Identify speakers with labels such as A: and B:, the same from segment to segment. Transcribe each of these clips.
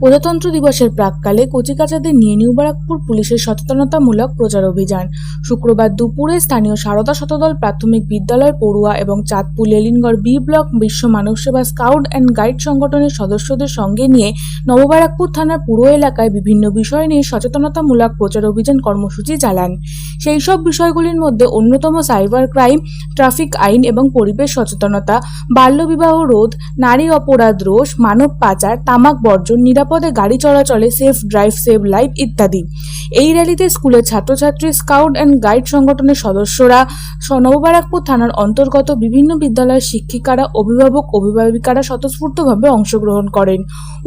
A: প্রজাতন্ত্র দিবসের প্রাককালে কচিকাচাদের নিয়ে নিউ ব্যারাকপুর পুলিশের সচেতনতামূলক প্রচার অভিযান। শুক্রবার দুপুরে স্থানীয় সারদা শতদল প্রাথমিক বিদ্যালয়, পড়ুয়া এবং চাঁদপুর, লেলিনগড়, বি ব্লক বিশ্ব মানব সেবা স্কাউট অ্যান্ড গাইড সংগঠনের সদস্যদের সঙ্গে নিয়ে নবব্যারাকপুর থানার পুরো এলাকায় বিভিন্ন বিষয় নিয়ে সচেতনতামূলক প্রচার অভিযান কর্মসূচি চালান। সেই সব বিষয়গুলির মধ্যে অন্যতম সাইবার ক্রাইম, ট্রাফিক আইন এবং পরিবেশ সচেতনতা, বাল্যবিবাহ রোধ, নারী অপরাধ রোষ, মানব পাচার, তামাক বর্জন নিরাপদে গাড়ি চলাচলে সেফ ড্রাইভ সেভ লাইফ ইত্যাদি। এই র্যালিতে স্কুলের ছাত্রছাত্রী স্কাউট অ্যান্ড গাইড সংগঠনের সদস্যরা নববারাকপুর থানার অন্তর্গত বিভিন্ন বিদ্যালয়ের শিক্ষিকারা, অভিভাবক, অভিভাবিকারা স্বতঃস্ফূর্তভাবে অংশগ্রহণ করেন।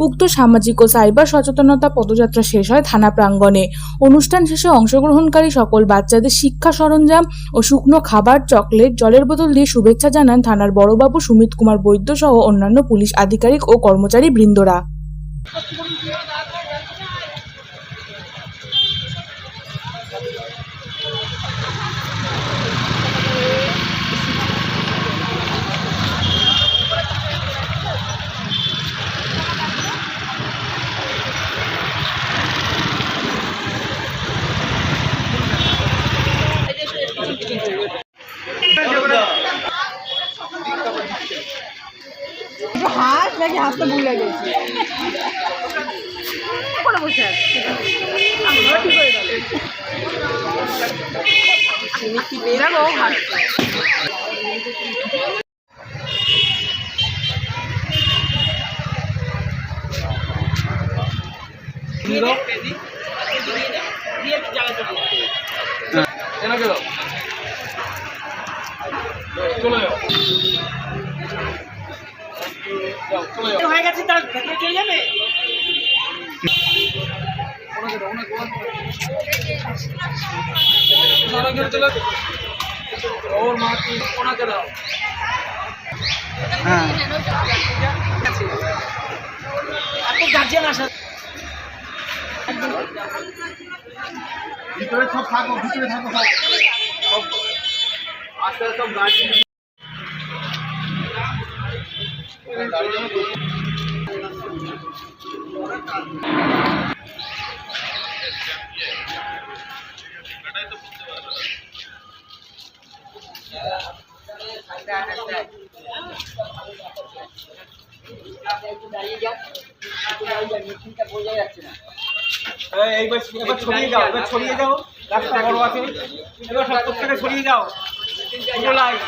A: উক্ত সামাজিক ও সাইবার সচেতনতা পদযাত্রা শেষ হয় থানা প্রাঙ্গণে। অনুষ্ঠান শেষে অংশগ্রহণকারী সকল বাচ্চাদের শিক্ষা সরঞ্জাম ও শুকনো খাবার, চকলেট, জলের বোতল দিয়ে শুভেচ্ছা জানান থানার বড়বাবু সুমিত কুমার বৈদ্য সহ অন্যান্য পুলিশ আধিকারিক ও কর্মচারী বৃন্দরা
B: একটু হাস নাকি হাসতে ভুল গেছি করে বসে আছে আমরা ঠিক হয়ে গেল
C: চলে যাও
B: হয়ে। গেছে তার ভেতরে চলে যাবে? আপনি গার্জিয়ান আসা
C: ভিতরে সব থাকো ভিতরে থাকো সব আস্তে আস্তে সব এই- এইবার এবার ছড়িয়ে যাও ছড়িয়ে যাও রাস্তা এবার সব প্রত্যেকে ছড়িয়ে যাও লাইন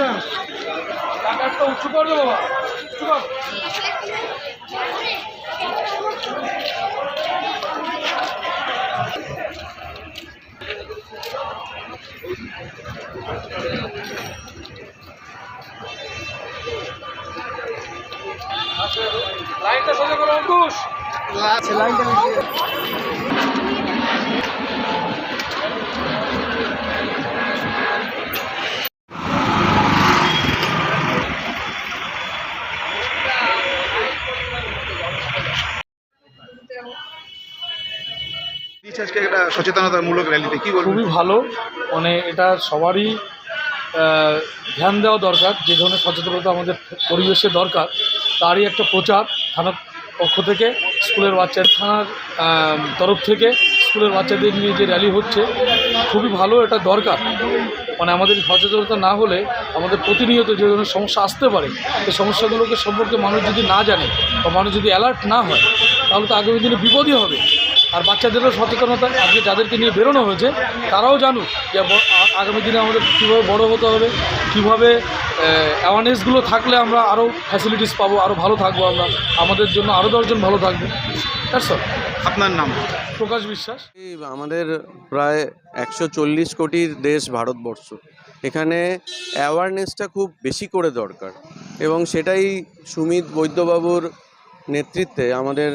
C: না, টাকা একটা উঁচু করবে বাবা উঁচু কর লাইনটা সোজা করো অঙ্কুশ। লাইনটা
D: দিচ্ছে আজকে একটা সচেতনতামূলক র্যালিতে, কি
E: খুবই ভালো। মানে এটা সবারই ধ্যান দেওয়া দরকার, যে ধরনের সচেতনতা আমাদের পরিবেশে দরকার, তারই একটা প্রচার থানার পক্ষ থেকে, স্কুলের বাচ্চা থানার তরফ থেকে স্কুলের বাচ্চাদের নিয়ে যে র্যালি হচ্ছে, খুবই ভালো এটা দরকার। মানে আমাদের সচেতনতা না হলে আমাদের প্রতিনিয়ত যে ধরনের সমস্যা আসতে পারে, সেই সমস্যাগুলোকে সম্পর্কে মানুষ যদি না জানে বা মানুষ যদি অ্যালার্ট না হয়, তাহলে তো আগামী দিনে বিপদই হবে। আর বাচ্চাদেরও সচেতনতা আজকে যাদেরকে নিয়ে বেরোনো হয়েছে তারাও জানুক যে আগামী দিনে আমাদের কীভাবে বড় হতে হবে কীভাবে অ্যাওয়ারনেসগুলো থাকলে আমরা আরও ফ্যাসিলিটিস পাবো আরও ভালো থাকব আমরা আমাদের জন্য আরও দশজন ভালো থাকবে। দ্যাটস অল
D: আপনার নাম?
E: প্রকাশ বিশ্বাস।
F: এই আমাদের প্রায় একশো চল্লিশ কোটির দেশ ভারতবর্ষ। এখানে অ্যাওয়ারনেসটা খুব বেশি করে দরকার। এবং সেটাই সুমিত বৈদ্যবাবুর নেতৃত্বে আমাদের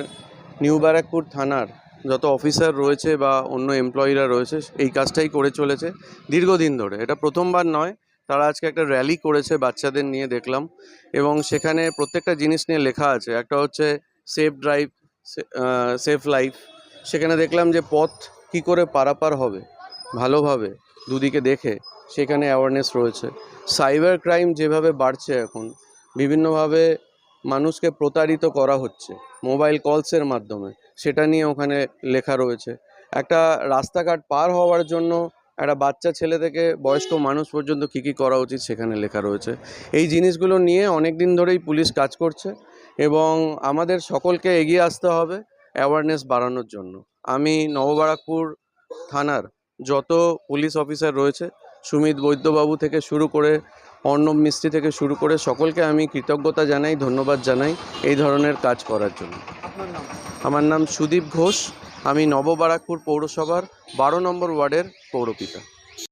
F: নিউ ব্যারাকপুর থানার যত অফিসার রয়েছে বা অন্য এমপ্লয়িরা রয়েছে, এই কাজটাই করে চলেছে দীর্ঘদিন ধরে। এটা প্রথমবার নয়, তারা আজকে একটা র্যালি করেছে বাচ্চাদের নিয়ে দেখলাম এবং সেখানে প্রত্যেকটা জিনিস নিয়ে লেখা আছে। একটা হচ্ছে সেফ ড্রাইভ সেফ লাইফ সেখানে দেখলাম যে পথ কি করে পারাপার হবে ভালোভাবে দুদিকে দেখে সেখানে অ্যাওয়ারনেস রয়েছে। সাইবার ক্রাইম যেভাবে বাড়ছে এখন, বিভিন্নভাবে মানুষকে প্রতারিত করা হচ্ছে মোবাইল কলসের মাধ্যমে। সেটা নিয়ে ওখানে লেখা রয়েছে। একটা রাস্তাঘাট পার হওয়ার জন্য একটা বাচ্চা ছেলে থেকে বয়স্ক মানুষ পর্যন্ত কী কী করা উচিত সেখানে লেখা রয়েছে। এই জিনিসগুলো নিয়ে অনেক দিন ধরেই পুলিশ কাজ করছে এবং আমাদের সকলকে এগিয়ে আসতে হবে অ্যাওয়ারনেস বাড়ানোর জন্য। আমি নববারাকপুর থানার যত পুলিশ অফিসার রয়েছে, সুমিত বৈদ্যবাবু থেকে শুরু করে অর্ণব মিস্ত্রি থেকে শুরু করে সকলকে আমি কৃতজ্ঞতা জানাই ধন্যবাদ জানাই এই ধরনের কাজ করার জন্য। আমার নাম সুদীপ ঘোষ আমি নববারাকপুর পৌরসভার বারো নম্বর ওয়ার্ডের পৌরপিতা।